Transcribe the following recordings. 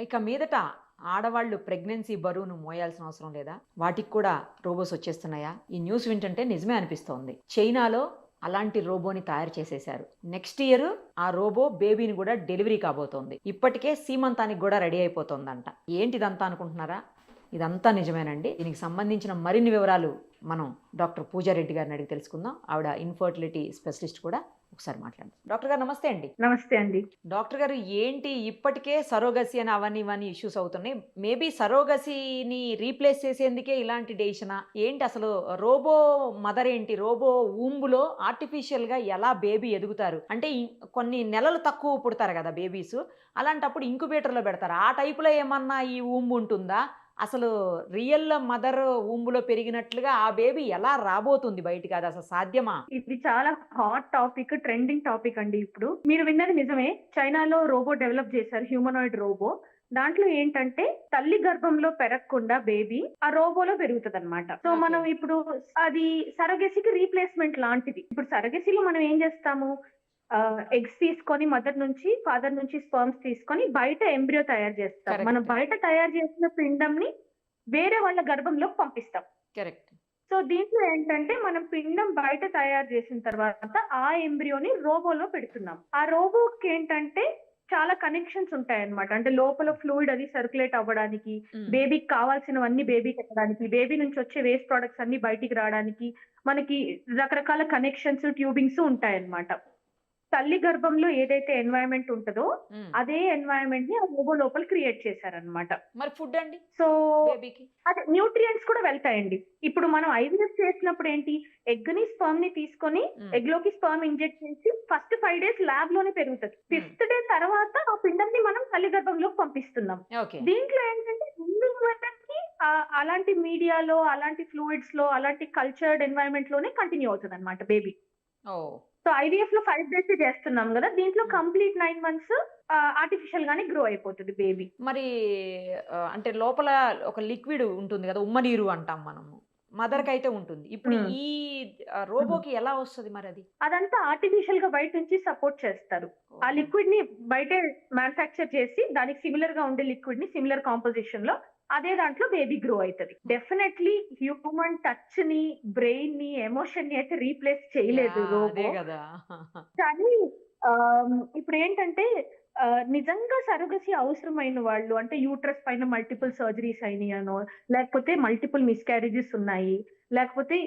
ఇక మీదట ఆడవాళ్ళు ప్రెగ్నెన్సీ బరువును మోయాల్సిన అవసరం లేదా? వాటికి కూడా రోబోస్ వచ్చేస్తున్నాయా? ఈ న్యూస్ వింటుంటే నిజమే అనిపిస్తోంది. చైనాలో అలాంటి రోబోని తయారు చేసేశారు. నెక్స్ట్ ఇయర్ ఆ రోబో బేబీని కూడా డెలివరీ కాబోతోంది. ఇప్పటికే సీమంతానికి కూడా రెడీ అయిపోతుందంట. ఏంటిదంతా అనుకుంటున్నారా? ఇదంతా నిజమేనండి. దీనికి సంబంధించిన మరిన్ని వివరాలు మనం డాక్టర్ పూజారెడ్డి గారిని అడిగి తెలుసుకుందాం. ఆవిడ ఇన్ఫర్టిలిటీ స్పెషలిస్ట్ కూడా. ఒకసారి మాట్లాడదాం. డాక్టర్ గారు నమస్తే అండి. నమస్తే అండి. డాక్టర్ గారు ఏంటి ఇప్పటికే సరోగసి అని అవన్నీ ఇవన్నీ ఇష్యూస్ అవుతున్నాయి. మేబీ సరోగసిని రీప్లేస్ చేసేందుకే ఇలాంటి డెసిషనా ఏంటి అసలు రోబో మదర్ ఏంటి? రోబో ఊంబులో ఆర్టిఫిషియల్గా ఎలా బేబీ ఎదుగుతారు? అంటే కొన్ని నెలలు తక్కువ పుడతారు కదా బేబీస్. అలాంటప్పుడు ఇంక్యుబేటర్లో పెడతారు? ఆ టైపులో ఏమన్నా ఈ ఊంబు ఉంటుందా? అసలు రియల్ మదర్ ఊంబులో పెరిగినట్లుగా ఆ బేబీ ఎలా రాబోతుంది బయటికి? అది అసలు సాధ్యమా? ఇది చాలా హాట్ టాపిక్ ట్రెండింగ్ టాపిక్ అండి ఇప్పుడు. మీరు విన్నది నిజమే చైనాలో రోబో డెవలప్ చేశారు హ్యూమనాయిడ్ రోబో. దాంట్లో ఏంటంటే తల్లి గర్భంలో పెరగకుండా బేబీ ఆ రోబోలో పెరుగుతుంది అనమాట సో. మనం ఇప్పుడు అది సరగసికి రీప్లేస్మెంట్ లాంటిది. ఇప్పుడు సరగసిలో మనం ఏం చేస్తాము? ఎగ్స్ తీసుకొని మదర్ నుంచి ఫాదర్ నుంచి స్పర్మ్స్ తీసుకొని బయట ఎంబ్రియో తయారు చేస్తాం. మనం బయట తయారు చేసిన పిండంని వేరే వాళ్ళ గర్భంలోకి పంపిస్తాం. కరెక్ట్ సో దీంట్లో ఏంటంటే మనం పిండం బయట తయారు చేసిన తర్వాత ఆ ఎంబ్రియోని రోబోలో పెడుతున్నాం. ఆ రోబోకి ఏంటంటే చాలా కనెక్షన్స్ ఉంటాయి అన్నమాట అంటే లోపల ఫ్లూయిడ్ అది సర్క్యులేట్ అవ్వడానికి బేబీకి కావాల్సినవన్నీ బేబీకి ఎక్కడానికి బేబీ నుంచి వచ్చే వేస్ట్ ప్రొడక్ట్స్ అన్ని బయటికి రావడానికి మనకి రకరకాల కనెక్షన్స్ ట్యూబింగ్స్ ఉంటాయి అన్నమాట తల్లి గర్భంలో ఏదైతే ఎన్వైరన్మెంట్ ఉంటుందో అదే ఎన్వైరన్మెంట్ని ఆ రోబో లోపల క్రియేట్ చేశారనమాట మరి ఫుడ్ అండి? సో అదే న్యూట్రియంట్స్ కూడా వెళ్తాయండి. ఇప్పుడు మనం ఐవీఎఫ్ చేసినప్పుడు ఏంటి? ఎగ్ని స్పర్మ్ని తీసుకొని ఎగ్లోకి స్పర్మ్ ఇంజెక్ట్ చేసి ఫస్ట్ ఫైవ్ డేస్ ల్యాబ్లోనే పెరుగుతుంది. ఫిఫ్త్ డే తర్వాత ఆ పిండం ని మనం తల్లి గర్భంలోకి పంపిస్తున్నాం. దీంట్లో ఏంటంటే అలాంటి మీడియాలో అలాంటి ఫ్లూయిడ్స్లో అలాంటి కల్చర్డ్ ఎన్వైరన్మెంట్లోనే కంటిన్యూ అవుతుంది అనమాట బేబీ సో ఐవీఎఫ్లో ఫైవ్ డేస్ చేస్తున్నాం కదా దీంట్లో Hmm. Complete nine months artificial గానే గ్రో అయిపోతుంది బేబీ మరి అంటే లోపల ఒక లిక్విడ్ ఉంటుంది కదా ఉమ్మ నీరు అంటాం మనము. మదర్కి అయితే ఉంటుంది. ఇప్పుడు మ్మ్. ఈ రోబోకి ఎలా వస్తుంది మరి అది? అదంతా ఆర్టిఫిషియల్గా బయట నుంచి సపోర్ట్ చేస్తారు. ఆ లిక్విడ్ని బయటే మ్యానుఫాక్చర్ చేసి దానికి సిమిలర్గా ఉండే లిక్విడ్ని సిమిలర్ కాంపోజిషన్లో అదే దాంట్లో బేబీ గ్రో అవుతుంది డెఫినెట్లీ హ్యూమన్ టచ్ని బ్రెయిన్ని ఎమోషన్ని అయితే రీప్లేస్ చేయలేదు రోబో. కానీ ఇప్పుడు ఏంటంటే నిజంగా సరుగసి అవసరమైన వాళ్ళు అంటే యూట్రస్ పైన మల్టిపుల్ సర్జరీస్ అయినాయనో లేకపోతే మల్టిపుల్ మిస్క్యారేజెస్ ఉన్నాయి లేకపోతే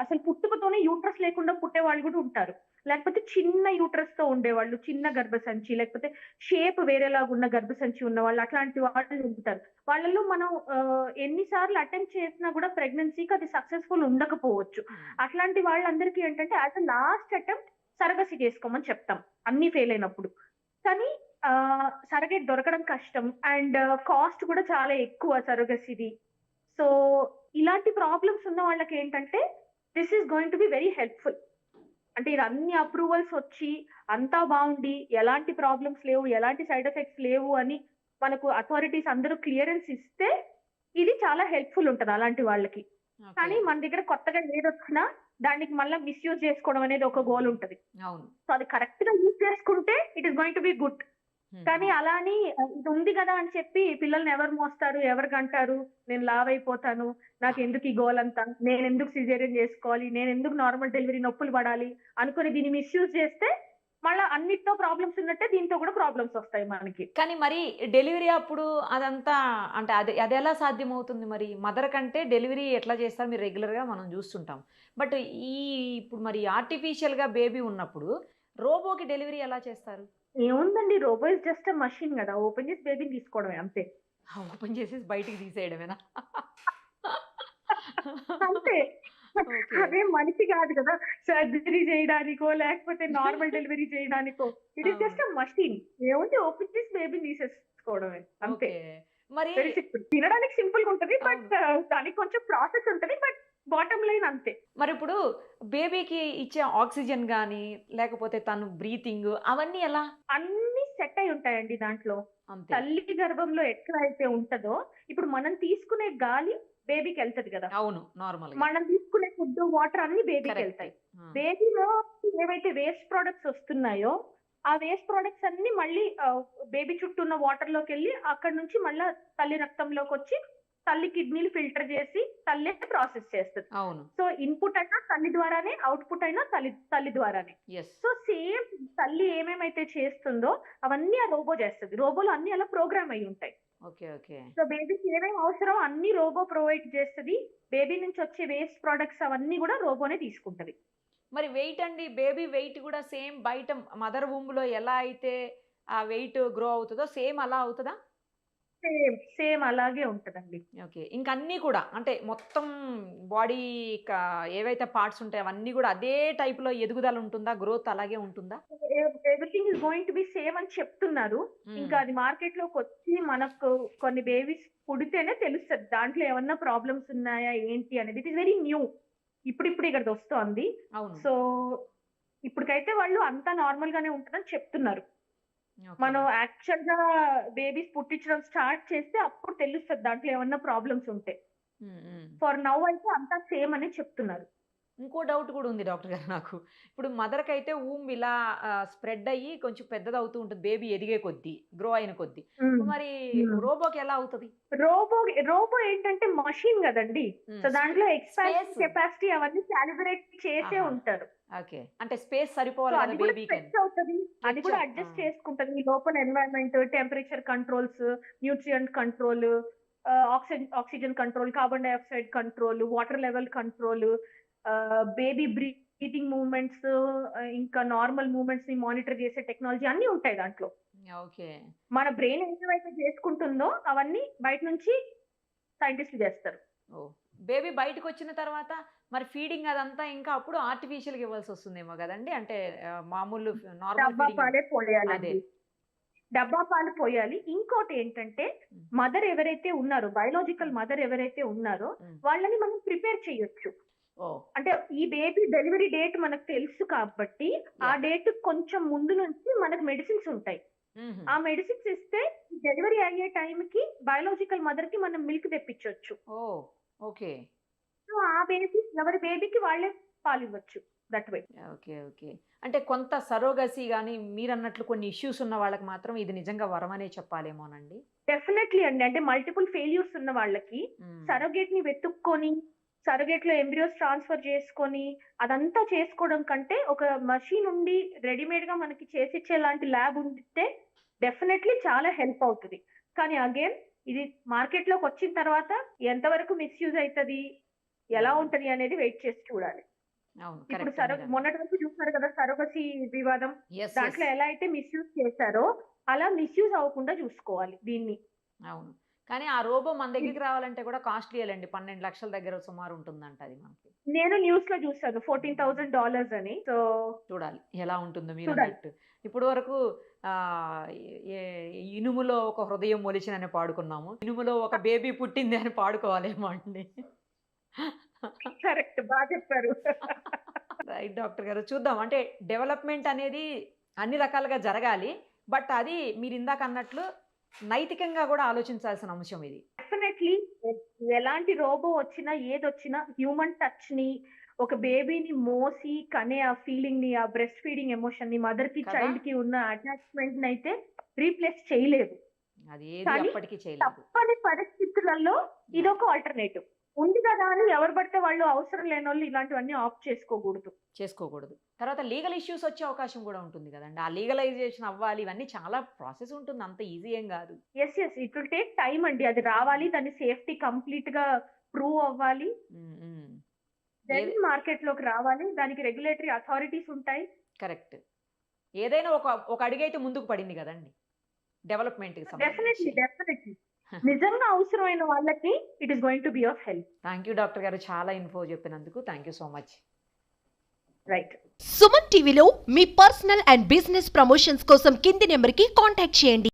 అసలు పుట్టుకతోనే యూట్రస్ లేకుండా పుట్టే వాళ్ళు కూడా ఉంటారు. లేకపోతే చిన్న యూట్రస్తో ఉండేవాళ్ళు చిన్న గర్భసంచి లేకపోతే షేప్ వేరేలాగా ఉన్న గర్భసంచి ఉన్న వాళ్ళు అట్లాంటి వాళ్ళు ఉంటారు. వాళ్ళలో మనం ఎన్నిసార్లు అటెంప్ట్ చేసినా కూడా ప్రెగ్నెన్సీకి అది సక్సెస్ఫుల్ ఉండకపోవచ్చు. అట్లాంటి వాళ్ళందరికీ ఏంటంటే as a last attempt surrogacy చేసుకోమని చెప్తాం. అన్ని ఫెయిల్ అయినప్పుడు. కానీ సరగేట్ దొరకడం కష్టం. అండ్ కాస్ట్ కూడా చాలా ఎక్కువ సరగసిది. సో ఇలాంటి ప్రాబ్లమ్స్ ఉన్న వాళ్ళకి ఏంటంటే this is going to be very helpful అంటే ఇది అన్ని అప్రూవల్స్ వచ్చి అంతా బాగుండి ఎలాంటి ప్రాబ్లమ్స్ లేవు ఎలాంటి సైడ్ ఎఫెక్ట్స్ లేవు అని మనకు అథారిటీస్ అందరూ క్లియరెన్స్ ఇస్తే ఇది చాలా హెల్ప్ఫుల్ ఉంటుంది అలాంటి వాళ్ళకి. కానీ మన దగ్గర కొత్తగా ఏదొచ్చినా దానికి మళ్ళీ మిస్యూజ్ చేసుకోవడం అనేది ఒక గోల్ ఉంటది సో అది కరెక్ట్గా యూజ్ చేసుకుంటే it is going to be good. కానీ అలా అని ఆ, ఇది ఉంది కదా అని చెప్పి పిల్లల్ని ఎవరు మోస్తారు ఎవరు కంటారు? నేను లావ్ అయిపోతాను నాకు ఎందుకు ఈ గోల్ అంతా నేను ఎందుకు సిజేరియన్ చేసుకోవాలి? నేను ఎందుకు నార్మల్ డెలివరీ నొప్పులు పడాలి? అనుకుని దీన్ని మిస్యూజ్ చేస్తే మళ్ళీ అన్నిటితో ప్రాబ్లమ్స్ ఉన్నట్టే దీంతో కూడా ప్రాబ్లమ్స్ వస్తాయి మనకి. కానీ మరి డెలివరీ అప్పుడు అదంతా అంటే అది అది ఎలా సాధ్యమవుతుంది మరి? మదర్ కంటే డెలివరీ ఎట్లా చేస్తారు? మీరు రెగ్యులర్గా మనం చూస్తుంటాం. బట్ ఈ ఇప్పుడు మరి ఆర్టిఫిషియల్గా బేబీ ఉన్నప్పుడు రోబోకి డెలివరీ ఎలా చేస్తారు? ఏముందండి? రోబో ఇస్ జస్ట్ మషిన్ కదా. ఓపెన్ చేసి బేబీని తీసుకోవడమే అంతే. ఓపెన్ చేసేసి బయటికి తీసేయడమేనా? అంతే. అదే మనిషి కాదు కదా. సర్జరీ చేయడానికో లేకపోతే నార్మల్ డెలివరీ చేయడానికో. It is. జస్ట్ మషిన్ ఏముంది? ఓపెన్ చేసి బేబీ తీసేసుకోవడమే అంతే. మరి తినడానికి సింపుల్గా ఉంటది బట్ దానికి కొంచెం ప్రాసెస్ ఉంటది బట్ బాటమ్ లైన్ అంతే. మరి ఇప్పుడు బేబీకి ఇచ్చే ఆక్సిజన్ కానీ లేకపోతే తను బ్రీతింగ్ అవన్నీ ఎలా? అన్ని సెట్ అయి ఉంటాయండి దాంట్లో. తల్లి గర్భంలో ఎట్లా అయితే ఉంటదో ఇప్పుడు మనం తీసుకునే గాలి బేబీకి వెళ్తది కదా. అవును నార్మల్ మనం తీసుకునే ఫుడ్ వాటర్ అన్ని బేబీకి వెళ్తాయి. బేబీలో ఏవైతే వేస్ట్ ప్రొడక్ట్స్ వస్తున్నాయో ఆ వేస్ట్ ప్రొడక్ట్స్ అన్ని మళ్ళీ బేబీ చుట్టూ ఉన్న వాటర్లోకి వెళ్ళి అక్కడ నుంచి మళ్ళీ తల్లి రక్తంలోకి వచ్చి తల్లి కిడ్నీలు ఫిల్టర్ చేసి తల్లి ప్రాసెస్ చేస్తుంది. అవును. సో ఇన్పుట్ అయినా తల్లి ద్వారానే అవుట్పుట్ అయినా తల్లి తల్లి ద్వారానే. సో సేమ్ తల్లి ఏమేమైతే చేస్తుందో అవన్నీ ఆ రోబో చేస్తుంది. రోబోలు అన్ని అలా ప్రోగ్రామ్ అయి ఉంటాయి. Okay okay. సో బేబీకి ఏమేమి అవసరం అన్ని రోబో ప్రొవైడ్ చేస్తుంది. బేబీ నుంచి వచ్చే వేస్ట్ ప్రొడక్ట్స్ అవన్నీ కూడా రోబోనే తీసుకుంటది. మరి వెయిట్ అండి. బేబీ వెయిట్ కూడా సేమ్ బయట మదర్లో ఎలా అయితే ఆ వెయిట్ గ్రో అవుతుందో సేమ్ అలా అవుతుందా? సేమ్ సేమ్ అలాగే ఉంటదండి. ఓకే. ఇంక అన్నీ కూడా అంటే మొత్తం బాడీ ఏవైతే పార్ట్స్ ఉంటాయో అవన్నీ కూడా అదే type లో ఎదుగుదల ఉంటుందా? గ్రోత్ అలాగే ఉంటుందా? Everything is going to be same అని చెప్తున్నారు. ఇంకా అది మార్కెట్లోకి వచ్చి మనకు కొన్ని బేబీస్ పుడితేనే తెలుస్తుంది. దాంట్లో ఏమన్నా ప్రాబ్లమ్స్ ఉన్నాయా? ఏంటి? అనేది ఇట్ ఇస్ వెరీ న్యూ. ఇప్పుడు ఇప్పుడు ఇక్కడ వస్తోంది సో ఇప్పటికైతే వాళ్ళు అంతా నార్మల్ గానే ఉంటుందని చెప్తున్నారు. మనం యాక్చువల్గా బేబీస్ పుట్టించడం స్టార్ట్ చేస్తే అప్పుడు తెలుస్తుంది దాంట్లో ఏమన్నా ప్రాబ్లమ్స్ ఉంటే. ఫర్ నౌ అయితే అంతా సేమ్ అని చెప్తున్నారు. ఇంకో డౌట్ కూడా ఉంది డాక్టర్ గారు నాకు ఇప్పుడు మదర్కి అయితే ఊమ్ ఇలా స్ప్రెడ్ అయ్యి కొంచెం పెద్దది అవుతూ ఉంటుంది బేబీ ఎదిగే కొద్దీ గ్రో అయిన కొద్దీ మరి. రోబోకి ఎలా అవుతుంది రోబో రోబో ఏంటంటే మషిన్ కదండి. సో దాంట్లో Space. కెపాసిటీ అవన్నీ క్యాలిబ్రేట్ చేసే. ఉంటారు ఓకే అంటే స్పేస్ సరిపోవాలి బేబీకి అది కూడా అడ్జస్ట్. చేసుకుంటది ఈ లోపల environment temperature controls nutrient control oxygen oxygen control carbon dioxide control water level control baby breathing movements ఇంకా నార్మల్ మూవ్మెంట్స్ని మానిటర్ చేసే టెక్నాలజీ అన్ని ఉంటాయి దాంట్లో. ఓకే. మన బ్రెయిన్ ఏవైతే చేసుకుంటుందో అవన్నీ బయట నుంచి సైంటిస్టులు చేస్తారు. బేబీ బయటకు వచ్చిన తర్వాత మరి ఫీడింగ్ అదంతా ఇంకా అప్పుడు ఆర్టిఫిషియల్గా ఇవ్వాల్సి వస్తుందేమో కదండి? అంటే మామూలు నార్మల్ పాలే పోయాలండి. అదే. డబ్బా పాలు పోయాలి. ఇంకోటి ఏంటంటే. మదర్ ఎవరైతే ఉన్నారో బయోలాజికల్ మదర్ ఎవరైతే ఉన్నారో. వాళ్ళని మనం ప్రిపేర్ చేయొచ్చు. అంటే ఈ బేబీ డెలివరీ డేట్ మనకు తెలుసు కాబట్టి ఆ. డేట్ కొంచెం ముందు నుంచి మనకు మెడిసిన్స్ ఉంటాయి. మ్మ్. ఆ మెడిసిన్స్ ఇస్తే డెలివరీ అయ్యే టైంకి బయోలాజికల్ మదర్కి మనం మిల్క్ తెప్పించవచ్చు ఓకే సో ఆ బేబీ ఎవరి బేబీకి వాళ్ళే పాలు ఇవ్వచ్చు. దట్ వే ఓకే ఓకే అంటే కొంత సరోగసి కానీ మీరు అన్నట్లు కొన్ని ఇష్యూస్ ఉన్న వాళ్ళకి మాత్రం ఇది నిజంగా వరమనే చెప్పాలేమోనండి? డెఫినెట్లీ అండి. అంటే మల్టిపుల్ ఫెయిల్యూర్స్ ఉన్న వాళ్ళకి మ్మ్. సరోగేట్ని వెతుక్కొని సరోగేట్లో ఎంబ్రియోస్ ట్రాన్స్ఫర్ చేసుకొని అదంతా చేసుకోవడం కంటే ఒక మషిన్ ఉండి రెడీమేడ్గా మనకి చేసిచ్చే లాంటి ల్యాబ్ ఉంటే డెఫినెట్లీ చాలా హెల్ప్ అవుతుంది. కానీ అగైన్ ఇది మార్కెట్లోకి వచ్చిన తర్వాత ఎంతవరకు మిస్యూజ్ అవుతుంది ఎలా ఉంటది అనేది వెయిట్ చేసి చూడాలి. ఇప్పుడు సరో. మొన్నటి వరకు చూస్తున్నారు కదా సరోగసి వివాదం? దాంట్లో. ఎలా అయితే మిస్యూజ్ చేశారో అలా మిస్యూజ్ అవ్వకుండా చూసుకోవాలి దీన్ని. అవును. కానీ ఆ రోబో మన దగ్గరికి రావాలంటే కూడా కాస్ట్లీ అండి పన్నెండు లక్షల దగ్గర సుమారు ఉంటుందంట అది మనకి. నేను న్యూస్లో చూసాను ఫోర్టీన్ థౌసండ్ డాలర్స్ అని. సో చూడాలి. ఎలా ఉంటుందో మీరు. అన్నట్టు. ఇప్పుడు వరకు ఇనుములో ఒక హృదయం మొలిచినని పాడుకున్నాము. ఇనుములో ఒక బేబీ పుట్టింది అని పాడుకోవాలేమో అండి. కరెక్ట్. బాగా చెప్పారు. రైట్ డాక్టర్ గారు. చూద్దాం. అంటే డెవలప్మెంట్ అనేది అన్ని రకాలుగా జరగాలి. బట్ అది మీరు ఇందాక అన్నట్లు నైతికంగా కూడా ఆలోచించాల్సిన అంశం ఇది. డెఫినెట్లీ ఎలాంటి రోబో వచ్చినా ఏది వచ్చినా హ్యూమన్ టచ్ని ఒక బేబీని మోసి కనే ఆ ఫీలింగ్ని ఆ బ్రెస్ట్ ఫీడింగ్ ఎమోషన్ని మదర్కి? చైల్డ్కి ఉన్న అటాచ్మెంట్ని అయితే రీప్లేస్ చేయలేదు. తప్పని పరిస్థితులలో ఇదొక ఆల్టర్నేటివ్ ఉంది కదా అని ఎవరు పడితే వాళ్ళు అవసరం లేని వాళ్ళు ఇలాంటివన్నీ ఆఫ్ చేసుకోకూడదు. చేసుకోకూడదు. తర్వాత లీగల్ ఇష్యూస్ వచ్చే అవకాశం కూడా ఉంటుంది కదండి. ఆ లీగలైజేషన్ అవ్వాలి ఇవన్నీ చాలా ప్రాసెస్ ఉంటుంది. అంత ఈజీ ఏం కాదు. Yes yes it will take time అండి. అది రావాలి దాని సేఫ్టీ కంప్లీట్గా ప్రూవ్ అవ్వాలి. దెన్ మార్కెట్లోకి రావాలి. దానికి రెగ్యులేటరీ అథారిటీస్ ఉంటాయి. కరెక్ట్ ఏదైనా ఒక ఒక అడుగైతే ముందుకు పడింది కదండి. డెవలప్మెంట్కి డెఫినెట్లీ డెఫినెట్లీ నిజంగా అవసరమైన వాళ్ళకి it is going to be of help thank you doctor గారు. చాలా ఇన్ఫో చెప్పినందుకు thank you so much right Suman టీవీలో మీ పర్సనల్ అండ్ బిజినెస్ ప్రమోషన్స్ కోసం కింది నెంబర్కి కాంటాక్ట్ చేయండి.